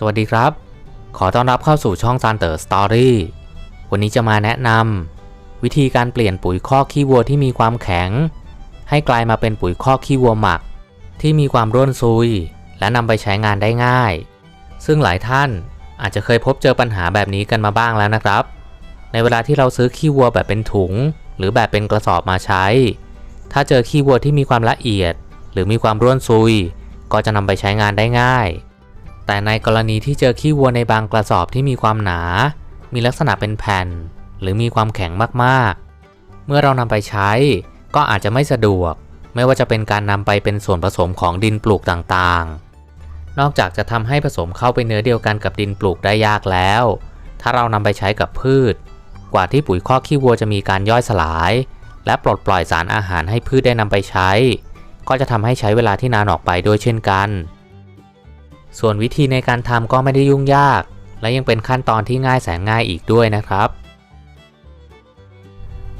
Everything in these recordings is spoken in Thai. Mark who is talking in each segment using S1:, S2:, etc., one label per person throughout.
S1: สวัสดีครับ ขอต้อนรับเข้าสู่ช่องซันเตอร์สตอรี่วันนี้จะมาแนะนำวิธีการเปลี่ยนปุ๋ยคอกขี้วัวที่มีความแข็ง ให้กลายมาเป็นปุ๋ยคอกขี้วัวหมัก ที่มีความร่วนซุย และนำไปใช้งานได้ง่าย ซึ่งหลายท่านอาจจะเคยพบเจอปัญหาแบบนี้กันมาบ้างแล้วนะครับ ในเวลาที่เราซื้อขี้วัวแบบเป็นถุง หรือแบบเป็นกระสอบมาใช้ ถ้าเจอขี้วัวที่มีความละเอียด หรือมีความร่วนซุย ก็จะนำไปใช้งานได้ง่าย แต่ในกรณีที่เจอขี้วัวในบางกระสอบที่มีความหนา มีลักษณะเป็นแผ่น หรือมีความแข็งมากๆ เมื่อเรานำไปใช้ ก็อาจจะไม่สะดวก ไม่ว่าจะเป็นการนำไปเป็นส่วนผสมของดินปลูกต่างๆ นอกจากจะทำให้ผสมเข้าไปเนื้อเดียวกันกับดินปลูกได้ยากแล้ว ถ้าเรานำไปใช้กับพืช กว่าที่ปุ๋ยคอกขี้วัวจะมีการย่อยสลาย และปลดปล่อยสารอาหารให้พืชได้นำไปใช้ ก็จะทำให้ใช้เวลาที่นานออกไปด้วยเช่นกัน ส่วนวิธีในการทำก็ไม่ได้ยุ่งยาก และยังเป็นขั้นตอนที่ง่ายแสนง่ายอีกด้วยนะครับ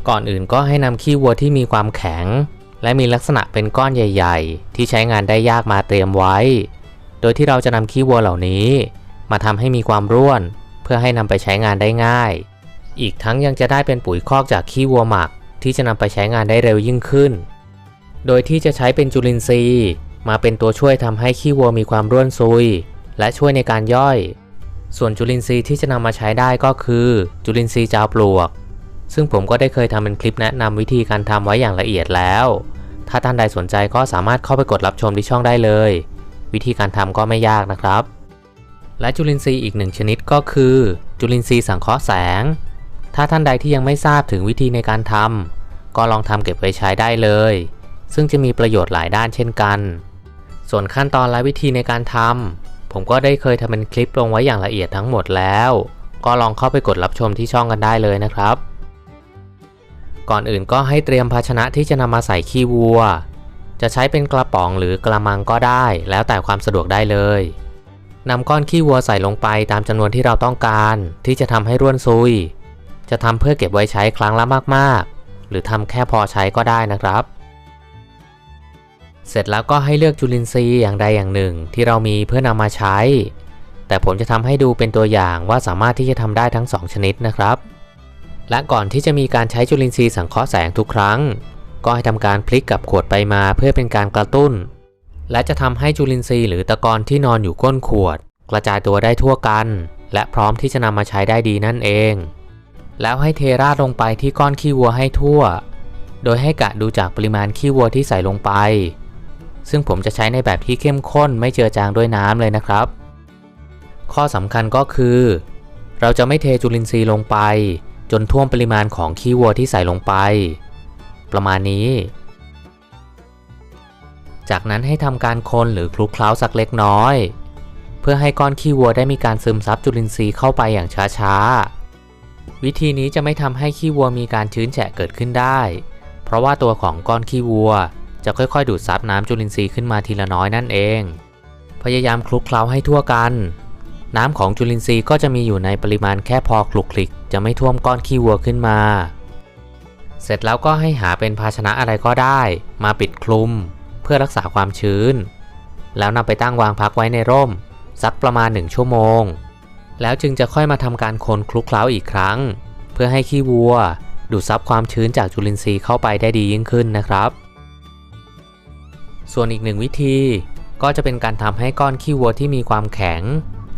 S1: ก่อนอื่นก็ให้นำขี้วัวที่มีความแข็ง และมีลักษณะเป็นก้อนใหญ่ ๆ ที่ใช้งานได้ยากมาเตรียมไว้ โดยที่เราจะนำขี้วัวเหล่านี้ มาทำให้มีความร่วน เพื่อให้นำไปใช้งานได้ง่าย อีกทั้งยังจะได้เป็นปุ๋ยคอกจากขี้วัวหมัก ที่จะนำไปใช้งานได้เร็วยิ่งขึ้น โดยที่จะใช้เป็นจุลินทรีย์ มาเป็นตัวช่วยทำให้ขี้วัวมีความร่วนซุย และช่วยในการย่อย ส่วนจุลินทรีย์ที่จะนำมาใช้ได้ก็คือ จุลินทรีย์จาวปลวก ซึ่งผมก็ได้เคยทำเป็นคลิปแนะนำวิธีการทำไว้อย่างละเอียดแล้ว ถ้าท่านใดสนใจก็สามารถเข้าไปกดรับชมที่ช่องได้เลย วิธีการทำก็ไม่ยากนะครับ และจุลินทรีย์อีกหนึ่งชนิดก็คือ จุลินทรีย์สังเคราะห์แสง ถ้าท่านใดที่ยังไม่ทราบถึงวิธีในการทำก็ลองทำเก็บไว้ใช้ได้เลย ซึ่งจะมีประโยชน์หลายด้านเช่นกัน ส่วนขั้นตอนและวิธีในการทำผมก็ได้เคยทำเป็นคลิปลงไว้อย่างละเอียดทั้งหมดแล้ว ก็ลองเข้าไปกดรับชมที่ช่องกันได้เลยนะครับ ก่อนอื่นก็ให้เตรียมภาชนะที่จะนำมาใส่ขี้วัว จะใช้เป็นกระป๋องหรือกระมังก็ได้ แล้วแต่ความสะดวกได้เลยนำก้อนขี้วัวใส่ลงไปตามจำนวนที่เราต้องการที่จะทำให้ร่วนซุย จะทำเพื่อเก็บไว้ใช้ครั้งละมากๆ หรือทำแค่พอใช้ก็ได้นะครับ เสร็จแล้วก็ให้เลือกจุลินทรีย์อย่างใดอย่างหนึ่งที่เรามีเพื่อนำมาใช้ แต่ผมจะทำให้ดูเป็นตัวอย่างว่าสามารถที่จะทำได้ทั้ง 2 ชนิดนะครับ และก่อนที่จะมีการใช้จุลินทรีย์สังเคราะห์แสงทุกครั้ง ก็ให้ทำการพลิกกับขวดไปมาเพื่อเป็นการกระตุ้น และจะทำให้จุลินทรีย์หรือตะกอนที่นอนอยู่ก้นขวด กระจายตัวได้ทั่วกัน และพร้อมที่จะนำมาใช้ได้ดีนั่นเอง แล้วให้เทราดลงไปที่ก้อนขี้วัวให้ทั่ว โดยให้กะดูจากปริมาณขี้วัวที่ใส่ลงไป ซึ่งผมจะใช้ในแบบที่เข้มข้นไม่เจือจางด้วยน้ำเลยนะครับ ข้อสำคัญก็คือ เราจะไม่เทจุลินทรีย์ลงไป จนท่วมปริมาณของขี้วัวที่ใส่ลงไป ประมาณนี้ จากนั้นให้ทำการคนหรือคลุกเคล้าสักเล็กน้อย เพื่อให้ก้อนขี้วัวได้มีการซึมซับจุลินทรีย์เข้าไปอย่างช้าๆ วิธีนี้จะไม่ทำให้ขี้วัวมีการชื้นแฉะเกิดขึ้นได้ เพราะว่าตัวของก้อนขี้วัว จะค่อยๆ ดูดซับน้ำจุลินทรีย์ขึ้นมาทีละน้อยนั่นเอง พยายามคลุกเคล้าให้ทั่วกัน น้ำของจุลินทรีย์ก็จะมีอยู่ในปริมาณแค่พอคลุกคลิก จะไม่ท่วมก้อนขี้วัวขึ้นมา เสร็จแล้วก็ให้หาเป็นภาชนะอะไรก็ได้ มาปิดคลุม เพื่อรักษาความชื้น แล้วนำไปตั้งวางพักไว้ในร่ม สักประมาณ 1 ชั่วโมง แล้วจึงจะค่อยมาทำการคนคลุกเคล้าอีกครั้ง เพื่อให้ขี้วัวดูดซับความชื้นจากจุลินทรีย์เข้าไปได้ดียิ่งขึ้นนะครับ ส่วนอีกหนึ่งวิธีก็จะเป็นการทำให้ก้อนขี้วัวที่มีความแข็ง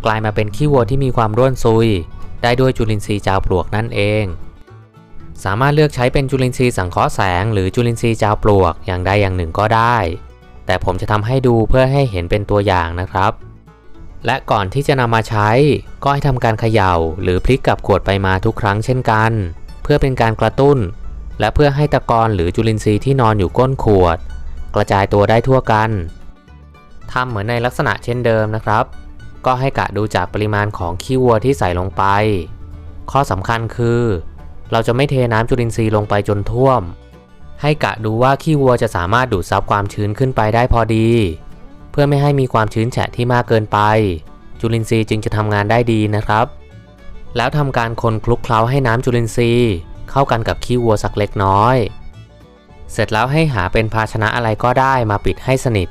S1: กลายมาเป็นขี้วัวที่มีความร่วนซุย ได้ด้วยจุลินทรีย์จาวปลวกนั่นเอง สามารถเลือกใช้เป็นจุลินทรีย์สังเคราะห์แสง หรือจุลินทรีย์จาวปลวกอย่างใดอย่างหนึ่งก็ได้ แต่ผมจะทำให้ดูเพื่อให้เห็นเป็นตัวอย่างนะครับ และก่อนที่จะนำมาใช้ ก็ให้ทำการเขย่า หรือพลิกกับขวดไปมาทุกครั้งเช่นกัน เพื่อเป็นการกระตุ้น และเพื่อให้ตะกอนหรือจุลินทรีย์ที่นอนอยู่ก้นขวด กระจายตัวได้ทั่วกันทำเหมือนในลักษณะเช่นเดิมนะครับ ก็ให้กะดูจากปริมาณของขี้วัวที่ใส่ลงไป ข้อสำคัญคือ เราจะไม่เทน้ำจุลินทรีย์ลงไปจนท่วม ให้กะดูว่าขี้วัวจะสามารถดูดซับความชื้นขึ้นไปได้พอดี เพื่อไม่ให้มีความชื้นแฉะที่มากเกินไป จุลินทรีย์จึงจะทำงานได้ดีนะครับ แล้วทำการคนคลุกเคล้าให้น้ำจุลินทรีย์ เข้ากันกับขี้วัวสักเล็กน้อย เสร็จแล้วให้หาเป็นภาชนะอะไรก็ได้มาปิดให้สนิท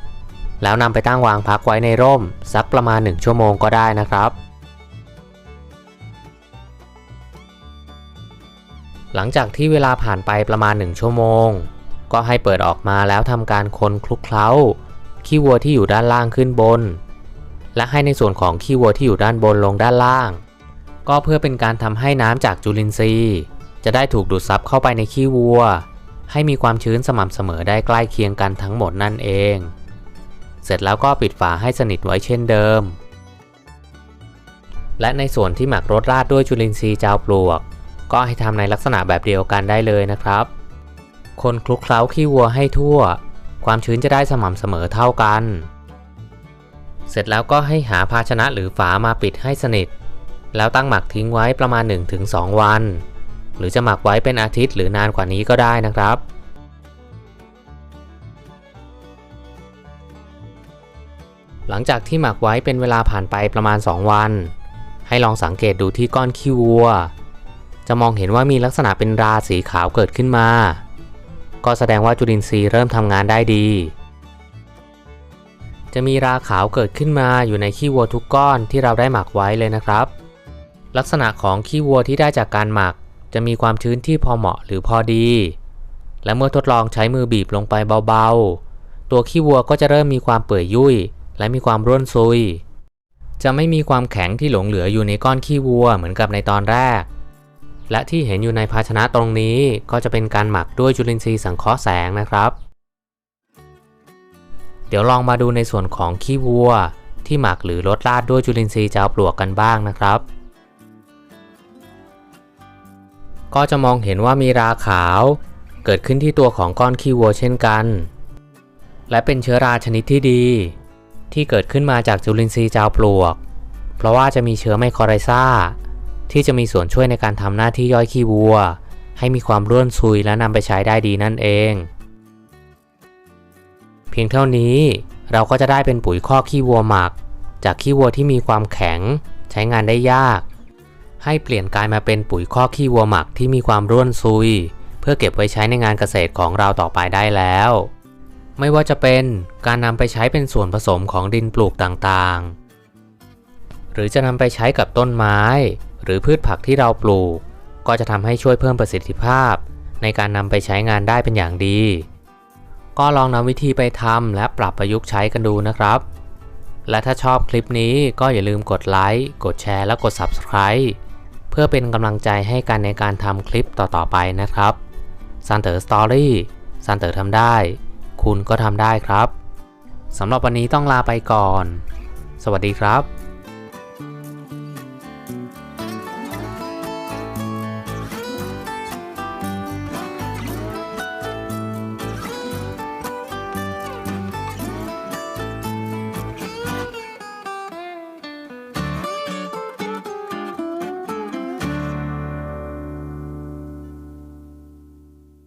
S1: แล้วนำไปตั้งวางพักไว้ในร่ม สักประมาณ 1 ชั่วโมงก็ได้นะครับ หลังจากที่เวลาผ่านไปประมาณ 1 ชั่วโมง ก็ให้เปิดออกมาแล้วทำการคนคลุกเคล้า ขี้วัวที่อยู่ด้านล่างขึ้นบน และให้ในส่วนของขี้วัวที่อยู่ด้านบนลงด้านล่าง ก็เพื่อเป็นการทำให้น้ำจากจุลินทรีย์ จะได้ถูกดูดซับเข้าไปในขี้วัว ให้มีความชื้นสม่ำเสมอได้ใกล้เคียงกันทั้งหมดนั่นเอง เสร็จแล้วก็ปิดฝาให้สนิทไว้เช่นเดิม และในส่วนที่หมักรสราดด้วยจุลินทรีย์จาวปลวก ก็ให้ทำในลักษณะแบบเดียวกันได้เลยนะครับ คนคลุกเคล้าขี้วัวให้ทั่ว ความชื้นจะได้สม่ำเสมอเท่ากัน เสร็จแล้วก็ให้หาภาชนะหรือฝามาปิดให้สนิท แล้วตั้งหมักทิ้งไว้ประมาณ 1-2 วัน หรือจะหมักไว้เป็นอาทิตย์หรือนานกว่านี้ก็ได้นะครับหลังจากที่หมักไว้เป็นเวลาผ่านไปประมาณ 2 วัน ให้ลองสังเกตดูที่ก้อนขี้วัว จะมองเห็นว่ามีลักษณะเป็นราสีขาวเกิดขึ้นมา ก็แสดงว่าจุลินทรีย์เริ่มทำงานได้ดี จะมีราขาวเกิดขึ้นมาอยู่ในขี้วัวทุกก้อนที่เราได้หมักไว้เลยนะครับ ลักษณะของขี้วัวที่ได้จากการหมัก จะมีความชื้นที่พอเหมาะหรือพอดี และเมื่อทดลองใช้มือบีบลงไปเบาๆ ตัวขี้วัวก็จะเริ่มมีความเปื่อยยุ่ย และมีความร่วนซุย จะไม่มีความแข็งที่หลงเหลืออยู่ในก้อนขี้วัวเหมือนกับในตอนแรก และที่เห็นอยู่ในภาชนะตรงนี้ก็จะเป็นการหมักด้วยจุลินทรีย์สังเคราะห์แสงนะครับ เดี๋ยวลองมาดูในส่วนของขี้วัว ที่หมักหรือลดราดด้วยจุลินทรีย์จาวปลวกกันบ้างนะครับ ก็จะมองเห็นว่ามีราขาวเกิดขึ้นที่ตัวของก้อนขี้วัวเช่นกัน และเป็นเชื้อราชนิดที่ดี ที่เกิดขึ้นมาจากจุลินทรีย์จาวปลวก เพราะว่าจะมีเชื้อไมโครไรซาที่จะมีส่วนช่วยในการทำหน้าที่ย่อยขี้วัว ให้มีความร่วนซุยและนำไปใช้ได้ดีนั่นเอง เพียงเท่านี้เราก็จะได้เป็นปุ๋ยคอกขี้วัวหมัก จากขี้วัวที่มีความแข็ง ใช้งานได้ยาก ให้เปลี่ยนกลายมาเป็นปุ๋ยคอกขี้วัวหมักที่มีความร่วนซุย เพื่อเก็บไว้ใช้ในงานเกษตรของเราต่อไปได้แล้ว ไม่ว่าจะเป็นการนำไปใช้เป็นส่วนผสมของดินปลูกต่างๆ หรือจะนำไปใช้กับต้นไม้ หรือพืชผักที่เราปลูก ก็จะทำให้ช่วยเพิ่มประสิทธิภาพ ในการนำไปใช้งานได้เป็นอย่างดี ก็ลองนำวิธีไปทำและปรับประยุกต์ใช้กันดูนะครับ และถ้าชอบคลิปนี้ก็อย่าลืมกดไลค์กดแชร์และกด Subscribe เพื่อเป็นกำลังใจให้กันในการทำคลิปต่อๆไปนะครับซันเตอร์สตอรี่ซันเตอร์ทำได้ คุณก็ทำได้ครับสำหรับวันนี้ต้องลาไปก่อน สวัสดีครับ